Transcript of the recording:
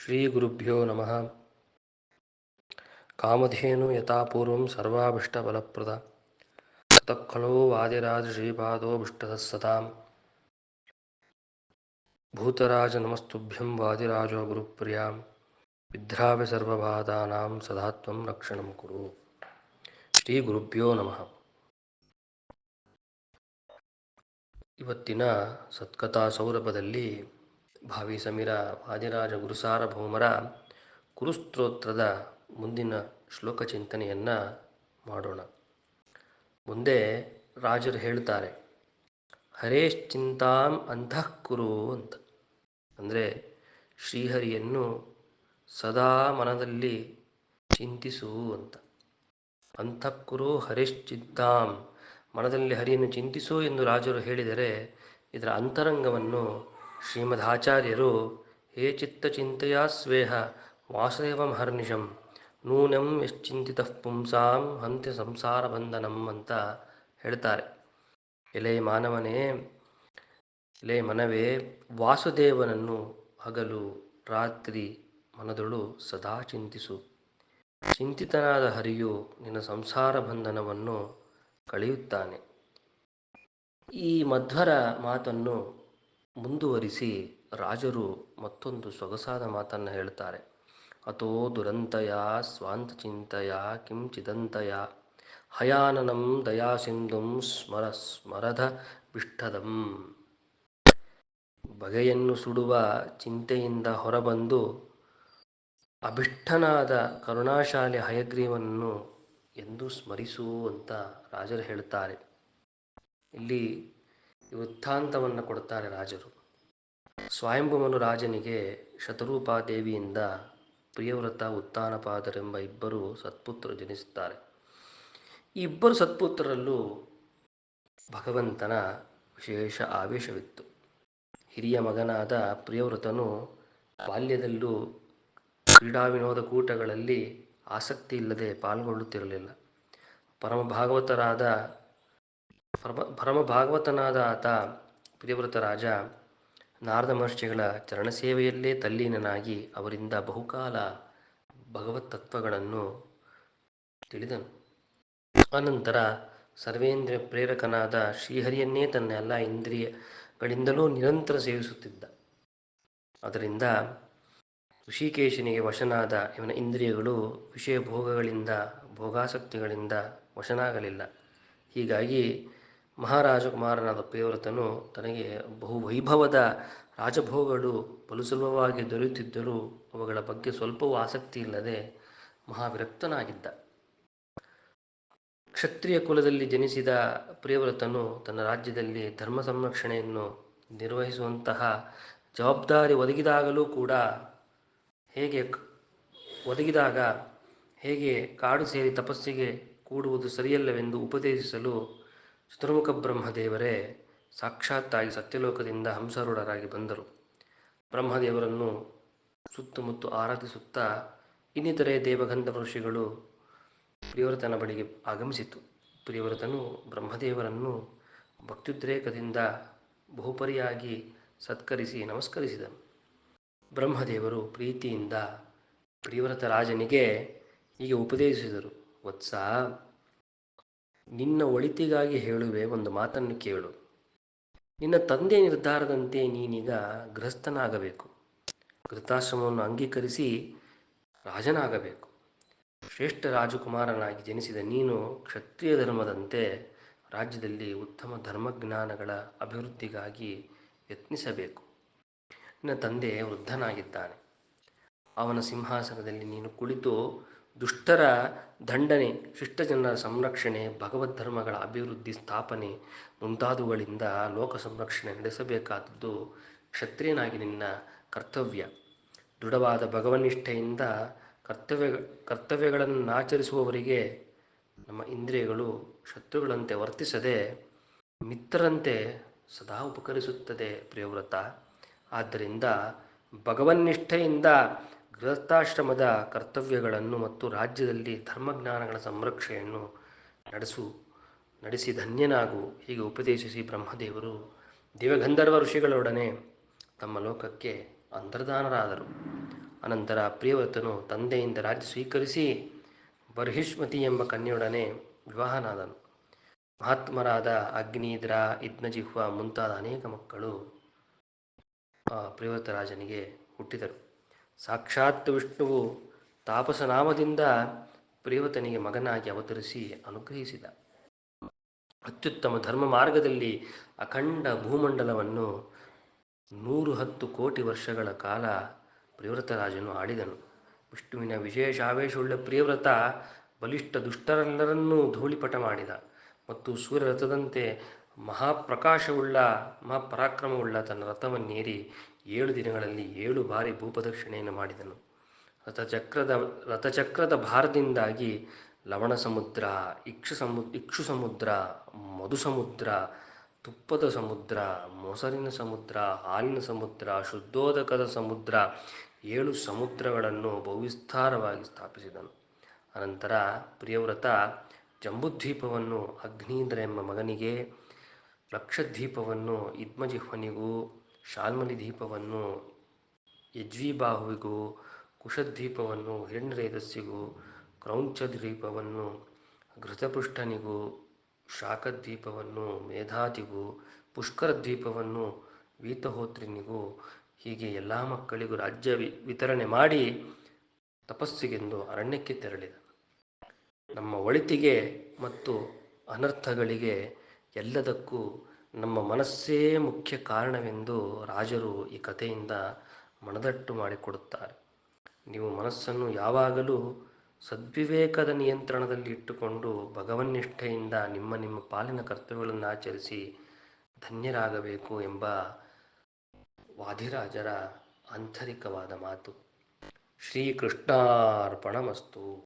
ಶ್ರೀಗುರುಭ್ಯೋ ನಮಃ ಕಾಮಧೇನು ಯಥಾಪೂರ್ವಂ ಸರ್ವಾಭೀಷ್ಟಫಲಪ್ರದ ತತಃ ಖಲೋ ವಾದಿರಾಜ ಶ್ರೀಪಾದೋ ಭೃಷ್ಟಃ ಸತಾಂ ಭೂತರಾಜ ನಮಸ್ತುಭ್ಯಂ ವಾದಿರಾಜೋ ಗುರುಪ್ರಿಯಾಂ ವಿದ್ರಾವ್ಯ ಸರ್ವಬಾಧಾನಾಂ ಸದಾತ್ವಂ ರಕ್ಷಣಂ ಕುರು ಶ್ರೀ ಗುರುಭ್ಯೋ ನಮಃ ಇವತ್ತಿನ ಸತ್ಕಥಾ ಸೌರಭದಲ್ಲಿ ಭಾವಿ ಸಮೀರ ವಾದಿರಾಜ ಗುರುಸಾರಭೌಮರ ಕುರುಸ್ತೋತ್ರದ ಮುಂದಿನ ಶ್ಲೋಕ ಚಿಂತನೆಯನ್ನು ಮಾಡೋಣ. ಮುಂದೆ ರಾಜರು ಹೇಳ್ತಾರೆ, ಹರೇಶ್ಚಿಂತಾಂ ಅಂತಃಕುರು ಅಂತ. ಅಂದರೆ ಶ್ರೀಹರಿಯನ್ನು ಸದಾ ಮನದಲ್ಲಿ ಚಿಂತಿಸು ಅಂತ. ಅಂತಃಕುರು ಹರಿಶ್ಚಿಂತಾಂ, ಮನದಲ್ಲಿ ಹರಿಯನ್ನು ಚಿಂತಿಸು ಎಂದು ರಾಜರು ಹೇಳಿದರೆ ಇದರ ಅಂತರಂಗವನ್ನು ಶ್ರೀಮದಾಚಾರ್ಯರು, ಹೇ ಚಿತ್ತಚಿಂತೆಯ ಸ್ವೇಹ, ವಾಸುದೇವಂ ಹರ್ನಿಶಂ, ನೂನಂ ಯಶ್ಚಿಂತಿತ ಪುಂಸಾಂ ಹಂತ್ಯ ಸಂಸಾರ ಬಂಧನಂ ಅಂತ ಹೇಳ್ತಾರೆ. ಎಲೆ ಮಾನವನೇ, ಎಲೆ ಮನವೇ, ವಾಸುದೇವನನ್ನು ಹಗಲು ರಾತ್ರಿ ಮನದೊಳು ಸದಾ ಚಿಂತಿಸು. ಚಿಂತಿತನಾದ ಹರಿಯು ನಿನ್ನ ಸಂಸಾರ ಬಂಧನವನ್ನು ಕಳೆಯುತ್ತಾನೆ. ಈ ಮಧ್ವರ ಮಾತನ್ನು ಮುಂದುವರಿಸಿ ರಾಜರು ಮತ್ತೊಂದು ಸೊಗಸಾದ ಮಾತನ್ನು ಹೇಳ್ತಾರೆ. ಅಥೋ ದುರಂತಯ, ಸ್ವಾಂತಚಿಂತೆಯ ಕಿಂ ಚಿದಂತಯ ಹಯಾನನಂ ದಯಾಸಿಂಧುಂ ಸ್ಮರ, ಸ್ಮರದ ಬಿಷ್ಠದಂ ಬಗೆಯನ್ನು ಸುಡುವ ಚಿಂತೆಯಿಂದ ಹೊರಬಂದು ಅಭಿಷ್ಟನಾದ ಕರುಣಾಶಾಲಿ ಹಯಗ್ರೀವನನ್ನು ಎಂದು ಸ್ಮರಿಸು ಅಂತ ರಾಜರು ಹೇಳ್ತಾರೆ. ಇಲ್ಲಿ ವೃತ್ತಾಂತವನ್ನು ಕೊಡ್ತಾರೆ ರಾಜರು. ಸ್ವಯಂಭುವನು ರಾಜನಿಗೆ ಶತರೂಪಾದೇವಿಯಿಂದ ಪ್ರಿಯವ್ರತ ಉತ್ತಾನಪಾದರೆಂಬ ಇಬ್ಬರು ಸತ್ಪುತ್ರರು ಜನಿಸುತ್ತಾರೆ. ಈ ಇಬ್ಬರು ಸತ್ಪುತ್ರರಲ್ಲೂ ಭಗವಂತನ ವಿಶೇಷ ಆವೇಶವಿತ್ತು. ಹಿರಿಯ ಮಗನಾದ ಪ್ರಿಯವ್ರತನು ಬಾಲ್ಯದಲ್ಲೂ ಕ್ರೀಡಾ ವಿನೋದ ಕೂಟಗಳಲ್ಲಿ ಆಸಕ್ತಿ ಇಲ್ಲದೆ ಪಾಲ್ಗೊಳ್ಳುತ್ತಿರಲಿಲ್ಲ. ಪರಮ ಭಾಗವತರಾದ ಪರಮ ಪರಮ ಭಾಗವತನಾದ ಆತ ಪ್ರಿಯವ್ರತ ರಾಜ, ನಾರದ ಮಹರ್ಷಿಗಳ ಚರಣಸೇವೆಯಲ್ಲೇ ತಲ್ಲೀನನಾಗಿ ಅವರಿಂದ ಬಹುಕಾಲ ಭಗವತ್ ತತ್ವಗಳನ್ನು ತಿಳಿದನು. ಅನಂತರ ಸರ್ವೇಂದ್ರ ಪ್ರೇರಕನಾದ ಶ್ರೀಹರಿಯನ್ನೇ ತನ್ನ ಎಲ್ಲ ಇಂದ್ರಿಯಗಳಿಂದಲೂ ನಿರಂತರ ಸೇವಿಸುತ್ತಿದ್ದ. ಅದರಿಂದ ಋಷಿಕೇಶನಿಗೆ ವಶನಾದ ಇವನ ಇಂದ್ರಿಯಗಳು ವಿಷಯ ಭೋಗಗಳಿಂದ ಭೋಗಾಸಕ್ತಿಗಳಿಂದ ವಶನಾಗಲಿಲ್ಲ. ಹೀಗಾಗಿ ಮಹಾರಾಜಕುಮಾರನಾದ ಪ್ರಿಯವ್ರತನು ತನಗೆ ಬಹು ವೈಭವದ ರಾಜಭೋಗಗಳು ಬಲು ಸುಲಭವಾಗಿ ದೊರೆಯುತ್ತಿದ್ದರೂ ಅವುಗಳ ಬಗ್ಗೆ ಸ್ವಲ್ಪವೂ ಆಸಕ್ತಿ ಇಲ್ಲದೆ ಮಹಾವಿರಕ್ತನಾಗಿದ್ದ. ಕ್ಷತ್ರಿಯ ಕುಲದಲ್ಲಿ ಜನಿಸಿದ ಪ್ರಿಯವ್ರತನು ತನ್ನ ರಾಜ್ಯದಲ್ಲಿ ಧರ್ಮ ಸಂರಕ್ಷಣೆಯನ್ನು ನಿರ್ವಹಿಸುವಂತಹ ಜವಾಬ್ದಾರಿ ಒದಗಿದಾಗಲೂ ಕೂಡ ಹೇಗೆ ಒದಗಿದಾಗ ಹೇಗೆ ಕಾಡು ಸೇರಿ ತಪಸ್ಸಿಗೆ ಕೂಡುವುದು ಸರಿಯಲ್ಲವೆಂದು ಉಪದೇಶಿಸಲು ಚತುರ್ಮುಖ ಬ್ರಹ್ಮದೇವರೇ, ಸಾಕ್ಷಾತ್ತಾಗಿ ಸತ್ಯಲೋಕದಿಂದ ಹಂಸರೂಢರಾಗಿ ಬಂದರು. ಬ್ರಹ್ಮದೇವರನ್ನು ಸುತ್ತಮುತ್ತ ಆರಾಧಿಸುತ್ತಾ ಇನ್ನಿತರೆ ದೇವಗಂಧ ಋಷಿಗಳು ಪ್ರಿಯವ್ರತನ ಬಳಿಗೆ ಆಗಮಿಸಿತು. ಪ್ರಿಯವ್ರತನು ಬ್ರಹ್ಮದೇವರನ್ನು ಭಕ್ತ್ಯುದ್ರೇಕದಿಂದ ಬಹುಪರಿಯಾಗಿ ಸತ್ಕರಿಸಿ ನಮಸ್ಕರಿಸಿದನು. ಬ್ರಹ್ಮದೇವರು ಪ್ರೀತಿಯಿಂದ ಪ್ರಿಯವ್ರತ ರಾಜನಿಗೆ ಹೀಗೆ ಉಪದೇಶಿಸಿದರು. ವತ್ಸ ನಿನ್ನ ಒಳಿತಿಗಾಗಿ ಹೇಳುವೆ ಒಂದು ಮಾತನ್ನು ಕೇಳು. ನಿನ್ನ ತಂದೆ ನಿರ್ಧಾರದಂತೆ ನೀನೀಗ ಗೃಹಸ್ಥನಾಗಬೇಕು. ಕೃತಾಶ್ರಮವನ್ನು ಅಂಗೀಕರಿಸಿ ರಾಜನಾಗಬೇಕು. ಶ್ರೇಷ್ಠ ರಾಜಕುಮಾರನಾಗಿ ಜನಿಸಿದ ನೀನು ಕ್ಷತ್ರಿಯ ಧರ್ಮದಂತೆ ರಾಜ್ಯದಲ್ಲಿ ಉತ್ತಮ ಧರ್ಮಜ್ಞಾನಗಳ ಅಭಿವೃದ್ಧಿಗಾಗಿ ಯತ್ನಿಸಬೇಕು. ನಿನ್ನ ತಂದೆ ವೃದ್ಧನಾಗಿದ್ದಾನೆ. ಅವನ ಸಿಂಹಾಸನದಲ್ಲಿ ನೀನು ಕುಳಿತು ದುಷ್ಟರ ದಂಡನೆ, ಶಿಷ್ಟಜನರ ಸಂರಕ್ಷಣೆ, ಭಗವದ್ ಧರ್ಮಗಳ ಅಭಿವೃದ್ಧಿ ಸ್ಥಾಪನೆ ಮುಂತಾದವುಗಳಿಂದ ಲೋಕ ಸಂರಕ್ಷಣೆ ನಡೆಸಬೇಕಾದದ್ದು ಕ್ಷತ್ರಿಯನಾಗಿ ನಿನ್ನ ಕರ್ತವ್ಯ. ದೃಢವಾದ ಭಗವನ್ನಿಷ್ಠೆಯಿಂದ ಕರ್ತವ್ಯ ಕರ್ತವ್ಯಗಳನ್ನು ಆಚರಿಸುವವರಿಗೆ ನಮ್ಮ ಇಂದ್ರಿಯಗಳು ಶತ್ರುಗಳಂತೆ ವರ್ತಿಸದೆ ಮಿತ್ರರಂತೆ ಸದಾ ಉಪಕರಿಸುತ್ತದೆ ಪ್ರಿಯವ್ರತ. ಆದ್ದರಿಂದ ಭಗವನ್ನಿಷ್ಠೆಯಿಂದ ಗೃಹಸ್ಥಾಶ್ರಮದ ಕರ್ತವ್ಯಗಳನ್ನು ಮತ್ತು ರಾಜ್ಯದಲ್ಲಿ ಧರ್ಮಜ್ಞಾನಗಳ ಸಂರಕ್ಷಣೆಯನ್ನು ನಡೆಸು, ನಡೆಸಿ ಧನ್ಯನಾಗು, ಹೀಗೆ ಉಪದೇಶಿಸಿ ಬ್ರಹ್ಮದೇವರು ದೇವಗಂಧರ್ವ ಋಷಿಗಳೊಡನೆ ತಮ್ಮ ಲೋಕಕ್ಕೆ ಅಂತರ್ಧಾನರಾದರು ಅನಂತರ ಪ್ರಿಯವ್ರತನು ತಂದೆಯಿಂದ ರಾಜ್ಯ ಸ್ವೀಕರಿಸಿ ಬರ್ಹಿಷ್ಮತಿ ಎಂಬ ಕನ್ಯೆಯೊಡನೆ ವಿವಾಹನಾದನು. ಮಹಾತ್ಮರಾದ ಅಗ್ನಿದ್ರ ಇದ್ನಜಿಹ್ವ ಮುಂತಾದ ಅನೇಕ ಮಕ್ಕಳು ಪ್ರಿಯವ್ರತ ರಾಜನಿಗೆ ಹುಟ್ಟಿದರು. ಸಾಕ್ಷಾತ್ ವಿಷ್ಣುವು ತಾಪಸನಾಮದಿಂದ ಪ್ರಿಯವತನಿಗೆ ಮಗನಾಗಿ ಅವತರಿಸಿ ಅನುಗ್ರಹಿಸಿದ. ಅತ್ಯುತ್ತಮ ಧರ್ಮ ಮಾರ್ಗದಲ್ಲಿ ಅಖಂಡ ಭೂಮಂಡಲವನ್ನು ನೂರು ಹತ್ತು ಕೋಟಿ ವರ್ಷಗಳ ಕಾಲ ಪ್ರಿಯವ್ರತರಾಜನು ಆಡಿದನು ವಿಷ್ಣುವಿನ ವಿಶೇಷ ಆವೇಶವುಳ್ಳ ಪ್ರಿಯವ್ರತ ಬಲಿಷ್ಠ ದುಷ್ಟರೆಲ್ಲರನ್ನೂ ಧೂಳಿಪಟ ಮಾಡಿದ ಮತ್ತು ಸೂರ್ಯರಥದಂತೆ ಮಹಾಪ್ರಕಾಶವುಳ್ಳ, ಮಹಾಪರಾಕ್ರಮವುಳ್ಳ ತನ್ನ ರಥವನ್ನೇರಿ ಏಳು ದಿನಗಳಲ್ಲಿ ಏಳು ಬಾರಿ ಭೂಪ್ರದಕ್ಷಿಣೆಯನ್ನು ಮಾಡಿದನು. ರಥಚಕ್ರದ ರಥಚಕ್ರದ ಭಾರದಿಂದಾಗಿ ಲವಣ ಸಮುದ್ರ ಇಕ್ಷು ಸಮು, ಇಕ್ಷು ಸಮುದ್ರ, ಮಧು ಸಮುದ್ರ, ತುಪ್ಪದ ಸಮುದ್ರ, ಮೊಸರಿನ ಸಮುದ್ರ, ಹಾಲಿನ ಸಮುದ್ರ, ಶುದ್ಧೋದಕದ ಸಮುದ್ರ ಏಳು ಸಮುದ್ರಗಳನ್ನು ಬಹುವಿಸ್ತಾರವಾಗಿ ಸ್ಥಾಪಿಸಿದನು. ಅನಂತರ ಪ್ರಿಯವ್ರತ ಜಂಬುದ್ವೀಪವನ್ನು ಅಗ್ನೀಂದ್ರ ಎಂಬ ಮಗನಿಗೆ ಲಕ್ಷದ್ವೀಪವನ್ನು ಇದ್ಮಜಿಹ್ವನಿಗೂ ಶಾಲ್ಮಲಿ ದ್ವೀಪವನ್ನು ಯಜ್ವಿಬಾಹುವಿಗೂ, ಕುಶದ್ವೀಪವನ್ನು, ಹಿರಣ್ಯರೇತಸ್ಸಿಗೂ, ಕ್ರೌಂಚದ್ವೀಪವನ್ನು, ಘೃತಪೃಷ್ಠನಿಗೂ, ಶಾಖದ್ವೀಪವನ್ನು, ಮೇಧಾತಿಗೂ ಪುಷ್ಕರ ದ್ವೀಪವನ್ನು ವೀತಹೋತ್ರಿನಿಗೂ, ಹೀಗೆ ಎಲ್ಲ ಮಕ್ಕಳಿಗೂ ರಾಜ್ಯ ವಿತರಣೆ ಮಾಡಿ ತಪಸ್ಸಿಗೆಂದು ಅರಣ್ಯಕ್ಕೆ ತೆರಳಿದ. ನಮ್ಮ ಒಳಿತಿಗೆ ಮತ್ತು ಅನರ್ಥಗಳಿಗೆ ಎಲ್ಲದಕ್ಕೂ ನಮ್ಮ ಮನಸ್ಸೇ ಮುಖ್ಯ ಕಾರಣವೆಂದು ರಾಜರು ಈ ಕಥೆಯಿಂದ ಮನದಟ್ಟು ಮಾಡಿಕೊಡುತ್ತಾರೆ. ನೀವು ಮನಸ್ಸನ್ನು ಯಾವಾಗಲೂ ಸದ್ವಿವೇಕದ ನಿಯಂತ್ರಣದಲ್ಲಿ ಇಟ್ಟುಕೊಂಡು ಭಗವನ್ನಿಷ್ಠೆಯಿಂದ ನಿಮ್ಮ ನಿಮ್ಮ ಪಾಲಿನ ಕರ್ತವ್ಯಗಳನ್ನು ಆಚರಿಸಿ ಧನ್ಯರಾಗಬೇಕು ಎಂಬ ವಾದಿರಾಜರ ಆಂತರಿಕವಾದ ಮಾತು. ಶ್ರೀಕೃಷ್ಣಾರ್ಪಣಮಸ್ತು.